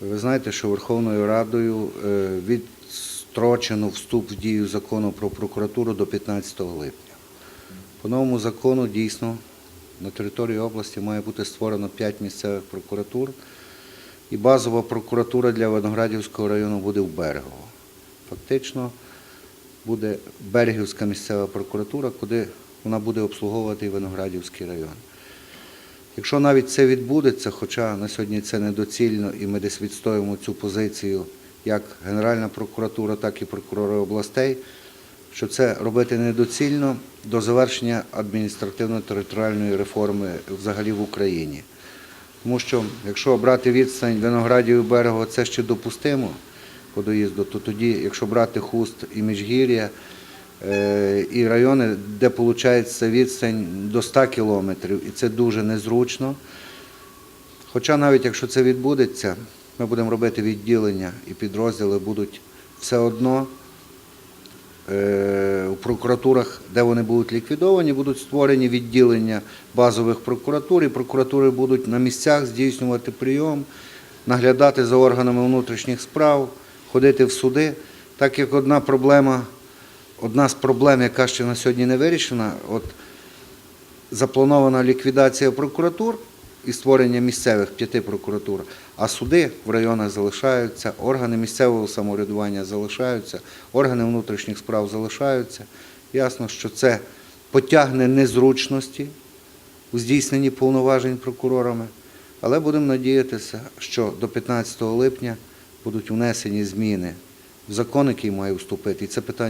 Ви знаєте, що Верховною Радою е, відстрочено вступ в дію закону про прокуратуру до 15 липня. По новому закону дійсно на території області має бути створено 5 місцевих прокуратур, і базова прокуратура для Виноградівського району буде в Берегово. Фактично буде Берегівська місцева прокуратура, куди вона буде обслуговувати Виноградівський район. Якщо навіть це відбудеться, хоча на сьогодні це недоцільно, і ми десь відстоїмо цю позицію як Генеральна прокуратура, так і прокурори областей, що це робити недоцільно до завершення адміністративно-територіальної реформи взагалі в Україні. Тому що якщо брати відстань Виноградів і Берего, це ще допустимо по доїзду, то тоді, якщо брати хуст і Міжгір'я, і райони, де виходить відстань до 100 кілометрів, і це дуже незручно. Хоча навіть якщо це відбудеться, ми будемо робити відділення і підрозділи будуть все одно е, у прокуратурах, де вони будуть ліквідовані, будуть створені відділення базових прокуратур, і прокуратури будуть на місцях здійснювати прийом, наглядати за органами внутрішніх справ, ходити в суди. Так як одна проблема, одна з проблем, яка ще на сьогодні не вирішена, от запланована ліквідація прокуратур і створення місцевих п'яти прокуратур, а суди в районах залишаються, органи місцевого самоврядування залишаються, органи внутрішніх справ залишаються. Ясно, що це потягне незручності у здійсненні повноважень прокурорами, але будемо надіятися, що до 15 липня будуть внесені зміни в закон, який має вступити, і це питання.